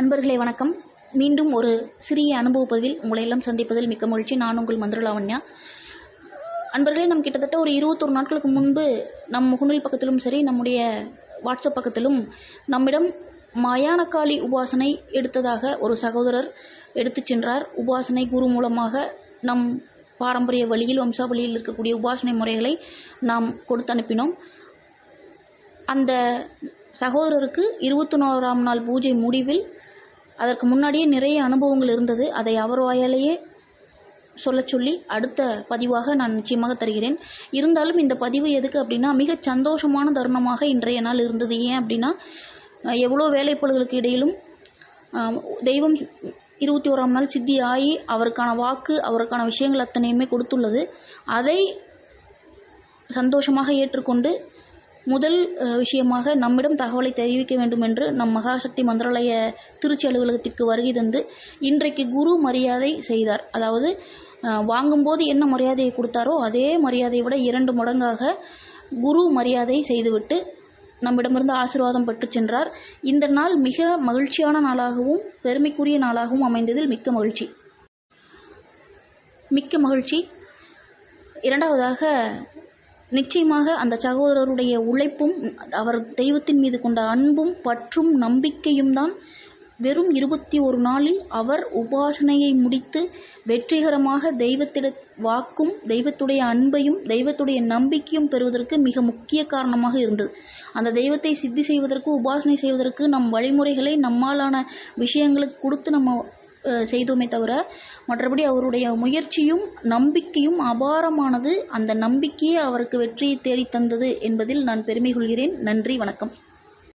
அன்பர்களே வணக்கம். மீண்டும் ஒரு சிறிய அனுபவ பதிவில் உங்களை எல்லாம் சந்திப்பதில் மிக்க மகிழ்ச்சி. நான் உங்கள் மந்திரலாவண்யா அன்பர்களே நம் கிட்டத்தட்ட ஒரு இருபத்தொரு நாட்களுக்கு முன்பு நம் முகநூல் பக்கத்திலும் சரி நம்முடைய வாட்ஸ்அப் பக்கத்திலும் நம்மிடம் மயானக்காளி உபாசனை எடுத்ததாக ஒரு சகோதரர் எடுத்துச் சென்றார். உபாசனை குரு மூலமாக நம் பாரம்பரிய வழியில் வம்சாவளியில் இருக்கக்கூடிய உபாசனை முறைகளை நாம் கொடுத்து அனுப்பினோம். அந்த சகோதரருக்கு இருபத்தொன்னோராம் நாள் பூஜை முடிவில் அதற்கு முன்னாடியே நிறைய அனுபவங்கள் இருந்தது. அதை அவர் வாயாலேயே சொல்ல சொல்லி அடுத்த பதிவாக நான் நிச்சயமாக தருகிறேன். இருந்தாலும் இந்த பதிவு எதுக்கு அப்படின்னா மிக சந்தோஷமான தருணமாக இன்றைய நாள் இருந்தது. ஏன் அப்படின்னா எவ்வளோ வேலைப்பொழுகளுக்கு இடையிலும் தெய்வம் இருபத்தி ஓராம் நாள் சித்தி ஆகி அவருக்கான வாக்கு அவருக்கான விஷயங்கள் அத்தனையுமே கொடுத்துள்ளது. அதை சந்தோஷமாக ஏற்றுக்கொண்டு முதல் விஷயமாக நம்மிடம் தகவலை தெரிவிக்க வேண்டும் என்று நம் மகாசக்தி மந்திராலய திருச்சி அலுவலகத்திற்கு வருகை தந்து இன்றைக்கு குரு மரியாதை செய்தார். அதாவது வாங்கும்போது என்ன மரியாதையை கொடுத்தாரோ அதே மரியாதையை விட இரண்டு மடங்காக குரு மரியாதை செய்துவிட்டு நம்மிடமிருந்து ஆசீர்வாதம் பெற்று சென்றார். இந்த நாள் மிக மகிழ்ச்சியான நாளாகவும் பெருமைக்குரிய நாளாகவும் அமைந்ததில் மிக்க மகிழ்ச்சி. மிக்க மகிழ்ச்சி. இரண்டாவதாக நிச்சயமாக அந்த சகோதரருடைய உழைப்பும் அவர் தெய்வத்தின் மீது கொண்ட அன்பும் பற்றும் நம்பிக்கையும் தான் வெறும் இருபத்தி ஒரு நாளில் அவர் உபாசனையை முடித்து வெற்றிகரமாக தெய்வத்திட வாக்கும் தெய்வத்துடைய அன்பையும் தெய்வத்துடைய நம்பிக்கையும் பெறுவதற்கு மிக முக்கிய காரணமாக இருந்தது. அந்த தெய்வத்தை சித்தி செய்வதற்கு உபாசனை செய்வதற்கு நம் வழிமுறைகளை நம்மாலான விஷயங்களுக்கு கொடுத்து நம்ம செய்தோமே தவிர மற்றபடி அவருடைய முயற்சியும் நம்பிக்கையும் அபாரமானது. அந்த நம்பிக்கையே அவருக்கு வெற்றியை தேடித்தந்தது என்பதில் நான் பெருமை கொள்கிறேன். நன்றி வணக்கம்.